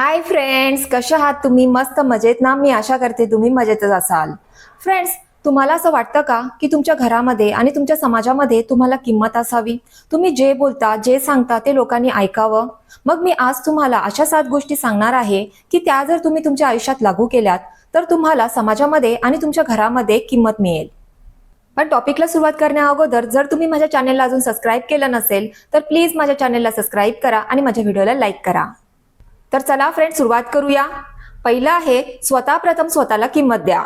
Hi friends कशा आहात तुम्ही? मस्त मजेत ना? मी आशा करते तुम्ही मजेतच असाल. फ्रेंड्स तुम्हाला असं वाटतं का की तुमच्या घरामध्ये आणि तुमच्या समाजामध्ये तुम्हाला किंमत असावी? तुम्ही जे बोलता जे सांगता ते लोकांनी ऐकावं. मग मी आज तुम्हाला अशा सात गोष्टी सांगणार आहे की त्या जर तुम्ही तुमच्या आयुष्यात लागू केल्यात तर तुम्हाला समाजामध्ये आणि तुमच्या घरामध्ये किंमत मिळेल. पण टॉपिकला सुरुवात करण्या अगोदर जर तुम्ही माझ्या चॅनेलला अजून सबस्क्राईब केलं नसेल तर प्लीज माझ्या चॅनेलला सबस्क्राईब करा आणि माझ्या व्हिडिओला लाईक करा. तर चला फ्रेंड सुरुवात करूया. पहिलं आहे स्वतः प्रथम स्वतःला किंमत द्या.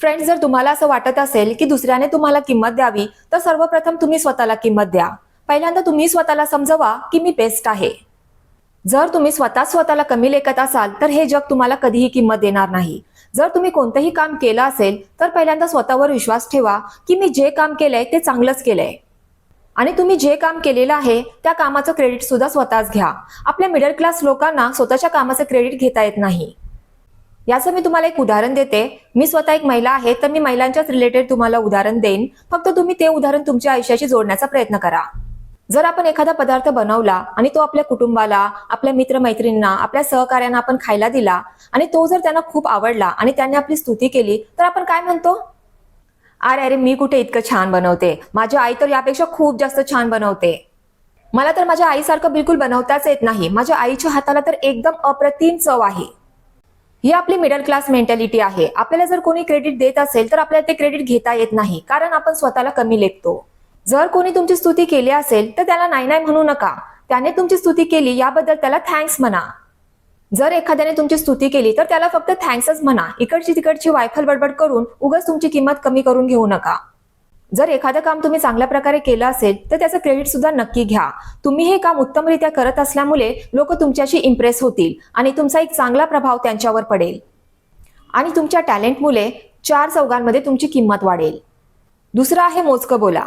फ्रेंड्स जर तुम्हाला असं वाटत असेल की दुसऱ्याने तुम्हाला किंमत द्यावी तर सर्वप्रथम तुम्ही स्वतःला किंमत द्या. पहिल्यांदा तुम्ही स्वतःला समजवा की मी बेस्ट आहे. जर तुम्ही स्वतः स्वतःला कमी लेखत असाल तर हे जग तुम्हाला कधीही किंमत देणार नाही. जर तुम्ही कोणतंही काम केलं असेल तर पहिल्यांदा स्वतःवर विश्वास ठेवा की मी जे काम केलंय ते चांगलंच केलंय. आणि तुम्ही जे काम केलेलं आहे त्या कामाचं क्रेडिट सुद्धा स्वतःच घ्या. आपल्या मिडल क्लास लोकांना स्वतःच्या कामाचं क्रेडिट घेता येत नाही. याचं मी तुम्हाला एक उदाहरण देते. मी स्वतः एक महिला आहे तर मी महिलांच्याच रिलेटेड तुम्हाला उदाहरण देईन. फक्त तुम्ही ते उदाहरण तुमच्या आयुष्याशी जोडण्याचा प्रयत्न करा. जर आपण एखादा पदार्थ बनवला आणि तो आपल्या कुटुंबाला आपल्या मित्रमैत्रिणींना आपल्या सहकार्यांना आपण खायला दिला आणि तो जर त्यांना खूप आवडला आणि त्यांनी आपली स्तुती केली तर आपण काय म्हणतो? अरे अरे मी कुठे इतकं छान बनवते? माझी आई तर यापेक्षा खूप जास्त छान बनवते. मला तर माझ्या आईसारखं बिलकुल बनवताच येत नाही. माझ्या आईच्या हाताला तर एकदम अप्रतिम चव आहे. ही आपली मिडल क्लास मेंटॅलिटी आहे. आपल्याला जर कोणी क्रेडिट देत असेल तर आपल्याला ते क्रेडिट घेता येत नाही. कारण आपण स्वतःला कमी लेखतो. जर कोणी तुमची स्तुती केली असेल तर त्याला नाही नाही म्हणू नका. त्याने तुमची स्तुती केली याबद्दल त्याला थँक्स म्हणा. जर एखाद्याने तुमची स्तुती केली तर त्याला फक्त थँक्सच म्हणा. इकडची तिकडची वायफल बडबड करून उगाच तुमची किंमत कमी करून घेऊ नका. जर एखादं काम तुम्ही चांगल्या प्रकारे केलं असेल तर त्याचं क्रेडिट सुद्धा नक्की घ्या. तुम्ही हे काम उत्तमरित्या करत असल्यामुळे लोक तुमच्याशी इम्प्रेस होतील आणि तुमचा एक चांगला प्रभाव त्यांच्यावर पडेल. आणि तुमच्या टॅलेंटमुळे चार चौघांमध्ये तुमची किंमत वाढेल. दुसरं आहे मोजकं बोला.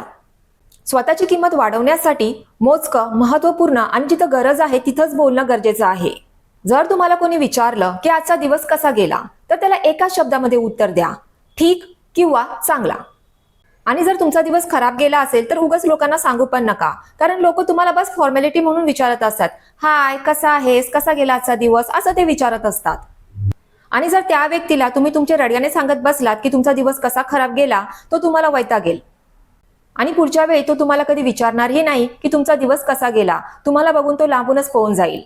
स्वतःची किंमत वाढवण्यासाठी मोजकं महत्त्वपूर्ण आणि जिथं गरज आहे तिथंच बोलणं गरजेचं आहे. जर तुम्हाला कोणी विचारलं की आजचा दिवस कसा गेला तर त्याला एकाच शब्दामध्ये उत्तर द्या. ठीक किंवा चांगला. आणि जर तुमचा दिवस खराब गेला असेल तर उगाच लोकांना सांगू पण नका. कारण लोक तुम्हाला बस फॉर्मॅलिटी म्हणून विचारत असतात. हाय कसा आहेस? कसा गेला आजचा दिवस? असं ते विचारत असतात. आणि जर त्या व्यक्तीला तुम्ही तुमच्या रडग्याने सांगत बसलात की तुमचा दिवस कसा खराब गेला तो तुम्हाला वैतागेल आणि पुढच्या वेळी तो तुम्हाला कधी विचारणारही नाही की तुमचा दिवस कसा गेला. तुम्हाला बघून तो लांबूनच पळून जाईल.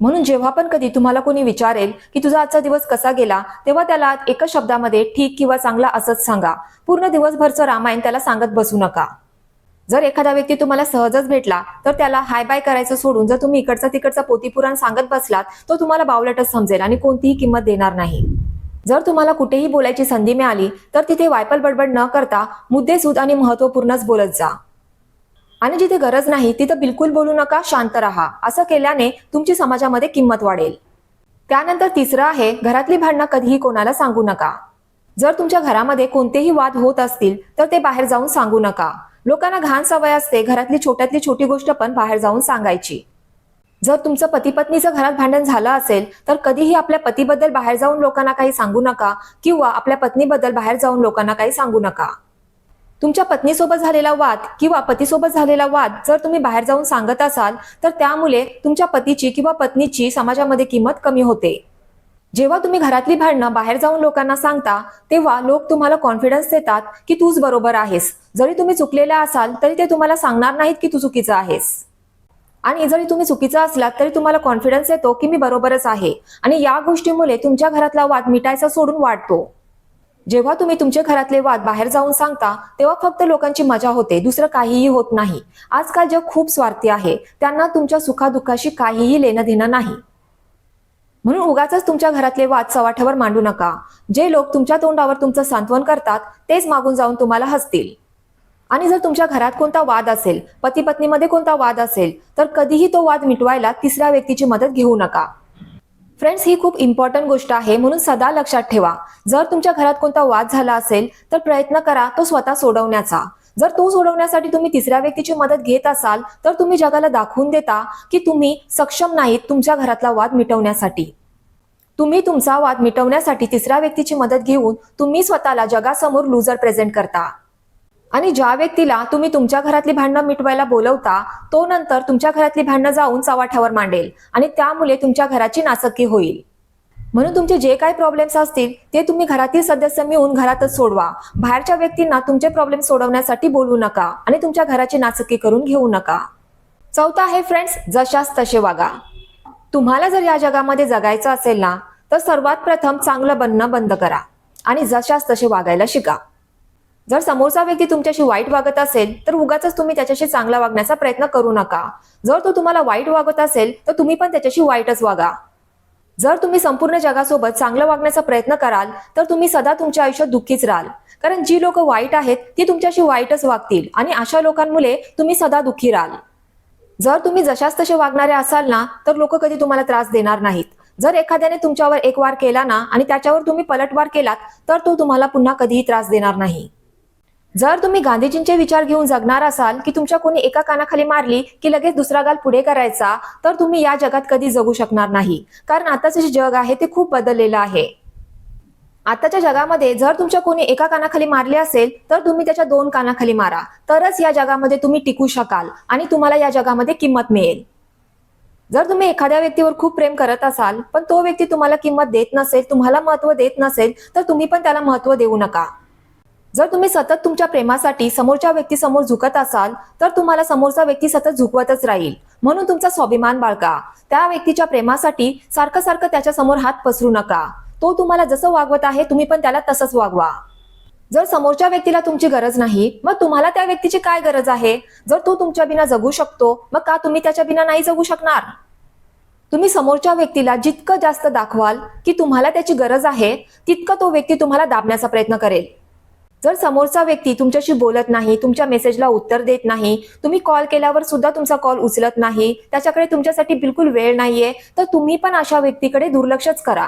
म्हणून जेव्हा पण कधी तुम्हाला कोणी विचारेल की तुझा आजचा दिवस कसा गेला तेव्हा त्याला एकच शब्दामध्ये ठीक किंवा चांगला असंच सांगा. पूर्ण दिवसभरचं रामायण त्याला सांगत बसू नका. जर एखादा व्यक्ती तुम्हाला सहजच भेटला तर त्याला हाय बाय करायचं सोडून जर तुम्ही इकडचा तिकडचा पोतीपुराण सांगत बसलात तो तुम्हाला बावलटच समजेल आणि कोणतीही किंमत देणार नाही. जर तुम्हाला कुठेही बोलायची संधी मिळाली तर तिथे वायपल बडबड न करता मुद्देसूद आणि महत्वपूर्णच बोलत जा. आणि जिथे गरज नाही तिथं बिलकुल बोलू नका शांत राहा. असं केल्याने तुमची समाजामध्ये किंमत वाढेल. त्यानंतर तिसरं आहे घरातली भांडणं कधीही कोणाला सांगू नका. जर तुमच्या घरामध्ये कोणतेही वाद होत असतील तर ते बाहेर जाऊन सांगू नका. लोकांना घाण सवय असते घरातली छोट्यातली छोटी गोष्ट पण बाहेर जाऊन सांगायची. जर तुमचं पती पत्नीचं घरात भांडण झालं असेल तर कधीही आपल्या पतीबद्दल बाहेर जाऊन लोकांना काही सांगू नका किंवा आपल्या पत्नीबद्दल बाहेर जाऊन लोकांना काही सांगू नका. तुमच्या पत्नीसोबत झालेला वाद किंवा पतीसोबत झालेला वाद जर तुम्ही बाहेर जाऊन सांगत असाल तर त्यामुळे तुमच्या पतीची किंवा पत्नीची समाजामध्ये किंमत कमी होते. जेव्हा तुम्ही घरातली भांडणं बाहेर जाऊन लोकांना सांगता तेव्हा लोक तुम्हाला कॉन्फिडन्स देतात की तूच बरोबर आहेस. जरी तुम्ही चुकलेला असाल तरी ते तुम्हाला सांगणार नाहीत की तू चुकीचा आहेस. आणि जरी तुम्ही चुकीचा असलात तरी तुम्हाला कॉन्फिडन्स येतो की मी बरोबरच आहे. आणि या गोष्टीमुळे तुमच्या घरातला वाद मिटायचा सोडून वाढतो. जेव्हा तुम्ही तुमच्या घरातले वाद बाहेर जाऊन सांगता तेव्हा फक्त लोकांची मजा होते दुसरं काहीही होत नाही. आजकाल जग खूप स्वार्थी आहे त्यांना तुमच्या सुखादुःखाशी काहीही लेणं देणं नाही. म्हणून उगाच तुमच्या घरातले वाद चवाठ्यावर मांडू नका. जे लोक तुमच्या तोंडावर तुमचं सांत्वन करतात तेच मागून जाऊन तुम्हाला हसतील. आणि जर तुमच्या घरात कोणता वाद असेल पती पत्नीमध्ये कोणता वाद असेल तर कधीही तो वाद मिटवायला तिसऱ्या व्यक्तीची मदत घेऊ नका. फ्रेंड्स ही खूप इम्पॉर्टंट गोष्ट आहे. म्हणून सदा लक्षात ठेवा. जर तुमच्या घरात कोणता वाद झाला असेल तर प्रयत्न करा तो स्वतः सोडवण्याचा. जर तो सोडवण्यासाठी तुम्ही तिसऱ्या व्यक्तीची मदत घेत असाल तर तुम्ही जगाला दाखवून देता की तुम्ही सक्षम नाहीत तुमच्या घरातला वाद मिटवण्यासाठी. तुम्ही तुमचा वाद मिटवण्यासाठी तिसऱ्या व्यक्तीची मदत घेऊन तुम्ही स्वतःला जगासमोर लुजर प्रेझेंट करता. आणि ज्या व्यक्तीला तुम्ही तुमच्या घरातली भांडणं मिटवायला बोलवता तो नंतर तुमच्या घरातली भांडणं जाऊन चव्हाट्यावर मांडेल आणि त्यामुळे तुमच्या घराची नासक्की होईल. म्हणून तुमचे जे काही प्रॉब्लेम्स असतील ते तुम्ही घरातील सदस्य मिळून घरातच सोडवा. बाहेरच्या व्यक्तींना तुमचे प्रॉब्लेम सोडवण्यासाठी बोलू नका आणि तुमच्या घराची नासकी करून घेऊ नका. चौथा आहे फ्रेंड्स जशास तसे वागा. तुम्हाला जर या जगामध्ये जगायचं असेल ना तर सर्वात प्रथम चांगलं बनणं बंद करा आणि जशास तसे वागायला शिका. जर समोरचा व्यक्ती तुमच्याशी वाईट वागत असेल तर उगाच तुम्ही त्याच्याशी चांगला वागण्याचा प्रयत्न करू नका. जर तो तुम्हाला वाईट वागत असेल तर तुम्ही पण त्याच्याशी वाईटच वागा. जर तुम्ही संपूर्ण जगासोबत चांगलं वागण्याचा प्रयत्न कराल तर तुम्ही सदा तुमच्या आयुष्यात दुःखीच राहाल. कारण जी लोक वाईट आहेत ती तुमच्याशी वाईटच वागतील आणि अशा लोकांमुळे तुम्ही सदा दुःखी राहाल. जर तुम्ही जशाच तसे वागणारे असाल ना तर लोक कधी तुम्हाला त्रास देणार नाहीत. जर एखाद्याने तुमच्यावर एक वार केला ना आणि त्याच्यावर तुम्ही पलटवार केलात तर तो तुम्हाला पुन्हा कधीही त्रास देणार नाही. जर तुम्ही गांधीजींचे विचार घेऊन जगणार असाल की तुमच्या कोणी एका कानाखाली मारली की लगेच दुसरा गाल पुढे करायचा तर तुम्ही या जगात कधी जगू शकणार नाही. कारण आताचं जे जग आहे ते खूप बदललेलं आहे. आताच्या जगामध्ये जर तुमच्या कोणी एका कानाखाली मारले असेल तर तुम्ही त्याच्या दोन कानाखाली मारा. तरच या जगामध्ये तुम्ही टिकू शकाल आणि तुम्हाला या जगामध्ये किंमत मिळेल. जर तुम्ही एखाद्या व्यक्तीवर खूप प्रेम करत असाल पण तो व्यक्ती तुम्हाला किंमत देत नसेल तुम्हाला महत्त्व देत नसेल तर तुम्ही पण त्याला महत्त्व देऊ नका. जर तुम्ही सतत तुमच्या प्रेमासाठी समोरच्या व्यक्तीसमोर झुकत असाल तर तुम्हाला समोरचा व्यक्ती सतत झुकवतच राहील. म्हणून तुमचा स्वाभिमान बाळगा. त्या व्यक्तीच्या प्रेमासाठी सारखं सारखं त्याच्यासमोर हात पसरू नका. तो तुम्हाला जसं वागवत आहे तुम्ही पण त्याला तसंच वागवा. जर समोरच्या व्यक्तीला तुमची गरज नाही मग तुम्हाला त्या व्यक्तीची काय गरज आहे? जर तो तुमच्या बिना जगू शकतो मग का तुम्ही त्याच्या बिना नाही जगू शकणार? तुम्ही समोरच्या व्यक्तीला जितकं जास्त दाखवाल की तुम्हाला त्याची गरज आहे तितकं तो व्यक्ती तुम्हाला दाबण्याचा प्रयत्न करेल. जर समोरचा व्यक्ती तुमच्याशी बोलत नाही तुमच्या मेसेजला उत्तर देत नाही तुम्ही कॉल केल्यावर सुद्धा तुमचा कॉल उचलत नाही त्याच्याकडे तुमच्यासाठी बिलकुल वेळ नाहीये तर तुम्ही पण अशा व्यक्तीकडे दुर्लक्षच करा.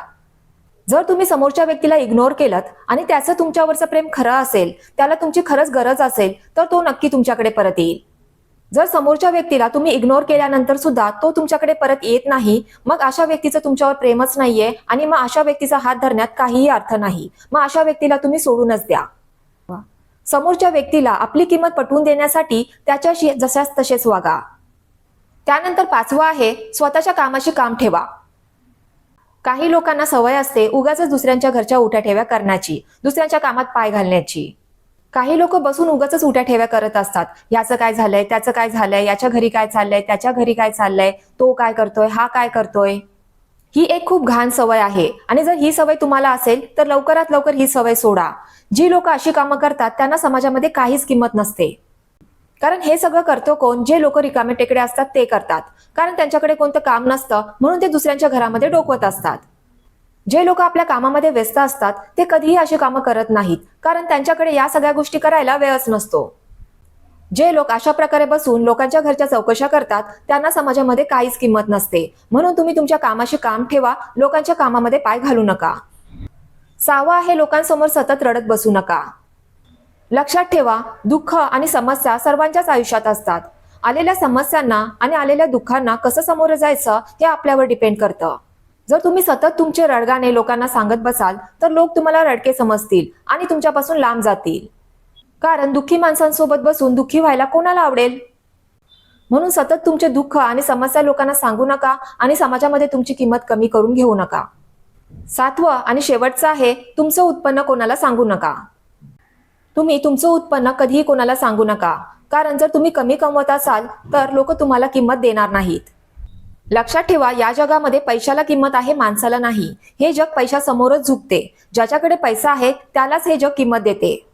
जर तुम्ही समोरच्या व्यक्तीला इग्नोर केलं आणि त्याचं तुमच्यावरचं प्रेम खरं असेल त्याला तुमची खरंच गरज असेल तर तो नक्की तुमच्याकडे परत येईल. जर समोरच्या व्यक्तीला तुम्ही इग्नोर केल्यानंतर सुद्धा तो तुमच्याकडे परत येत नाही मग अशा व्यक्तीचं तुमच्यावर प्रेमच नाहीये आणि मग अशा व्यक्तीचा हात धरण्यात काहीही अर्थ नाही. मग अशा व्यक्तीला तुम्ही सोडूनच द्या. समोरच्या व्यक्तीला आपली किंमत पटवून देण्यासाठी त्याच्याशी जशास तसेच वागा. त्यानंतर पाचवा आहे स्वतःच्या कामाशी काम ठेवा. काही लोकांना सवय असते उगाच दुसऱ्यांच्या घरच्या उठ्या ठेव्या करण्याची दुसऱ्यांच्या कामात पाय घालण्याची. काही लोक बसून उगाच उठ्या ठेव्या करत असतात. याचं काय झालंय त्याचं काय झालंय याच्या घरी काय चाललंय त्याच्या घरी काय चाललंय तो काय करतोय हा काय करतोय? ही एक खूप घाण सवय आहे. आणि जर ही सवय तुम्हाला असेल तर लवकरात लवकर ही सवय सोडा. जी लोक अशी कामं करतात त्यांना समाजामध्ये काहीच किंमत नसते. कारण हे सगळं करतो कोण? जे लोक रिकामे टेकडे असतात ते करतात. कारण त्यांच्याकडे कोणतं काम नसतं म्हणून ते दुसऱ्यांच्या घरामध्ये डोकवत असतात. जे लोक आपल्या कामामध्ये व्यस्त असतात ते कधीही अशी कामं करत नाहीत. कारण त्यांच्याकडे या सगळ्या गोष्टी करायला वेळच नसतो. जे लोक अशा प्रकारे बसून लोकांच्या घरच्या चौकशा करतात त्यांना समाजामध्ये काहीच किंमत नसते. म्हणून तुम्ही तुमच्या कामाशी काम ठेवा लोकांच्या कामामध्ये पाय घालू नका. सहावा आहे लोकांसमोर सतत रडत बसू नका. लक्षात ठेवा दुःख आणि समस्या सर्वांच्याच आयुष्यात असतात. आलेल्या समस्यांना आणि आलेल्या दुःखांना कसं समोर जायचं हे आपल्यावर डिपेंड करतं. जर तुम्ही सतत तुमचे रडगाणे लोकांना सांगत बसाल तर लोक तुम्हाला रडके समजतील आणि तुमच्यापासून लांब जातील. कारण दुःखी माणसांसोबत बसून दुःखी व्हायला कोणाला आवडेल? म्हणून सतत तुमचे दुःख आणि समस्या लोकांना सांगू नका आणि समाजामध्ये तुमची किंमत कमी करून घेऊ नका. सातवं आणि शेवटचं आहे तुमचं उत्पन्न कोणाला सांगू नका. तुम्ही तुमचं उत्पन्न कधीही कोणाला सांगू नका. कारण जर तुम्ही कमी कमवत असाल तर लोक तुम्हाला किंमत देणार नाहीत. लक्षात ठेवा या जगामध्ये पैशाला किंमत आहे माणसाला नाही. हे जग पैशासमोरच झुकते. ज्याच्याकडे पैसा आहे त्यालाच हे जग किंमत देते.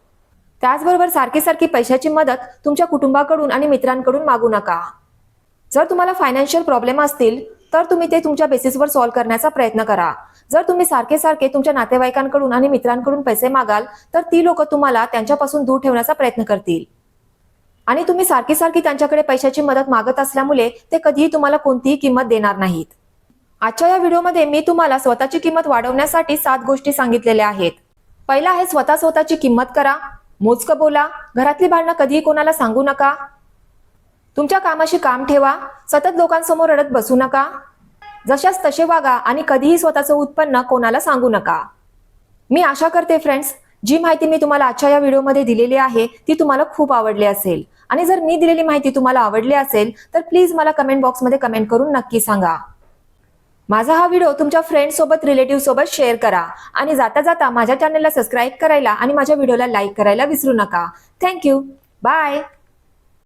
त्याचबरोबर सारखी सारखी पैशाची मदत तुमच्या कुटुंबाकडून आणि मित्रांकडून मागू नका. जर तुम्हाला फायनान्शियल प्रॉब्लेम असतील तर तुम्ही ते तुमच्या बेसिसवर सॉल्व्ह करण्याचा प्रयत्न करा. जर तुम्ही सारखे सारखे तुमच्या नातेवाईकांकडून आणि मित्रांकडून पैसे मागाल तर ती लोक तुम्हाला त्यांच्यापासून दूर ठेवण्याचा प्रयत्न करतील. आणि तुम्ही सारखी सारखी त्यांच्याकडे पैशाची मदत मागत असल्यामुळे ते कधीही तुम्हाला कोणतीही किंमत देणार नाहीत. आजच्या या व्हिडिओमध्ये मी तुम्हाला स्वतःची किंमत वाढवण्यासाठी सात गोष्टी सांगितलेल्या आहेत. पहिला आहे स्वतः स्वतःची किंमत करा. मोजकं बोला. घरातली भांडणं कधीही कोणाला सांगू नका. तुमच्या कामाशी काम ठेवा. सतत लोकांसमोर रडत बसू नका. जशास तसे वागा आणि कधीही स्वतःचं उत्पन्न कोणाला सांगू नका. मी आशा करते फ्रेंड्स जी माहिती मी तुम्हाला आजच्या या व्हिडिओमध्ये दिलेली आहे ती तुम्हाला खूप आवडली असेल. आणि जर मी दिलेली माहिती तुम्हाला आवडली असेल तर प्लीज मला कमेंट बॉक्समध्ये कमेंट करून नक्की सांगा. माझा हा व्हिडिओ तुमच्या फ्रेंड सोबत रिलेटिव्ह सोबत शेअर करा. आणि जाता जाता माझ्या चॅनलला सबस्क्राईब करायला आणि माझ्या व्हिडिओला लाईक करायला विसरू नका. Thank you bye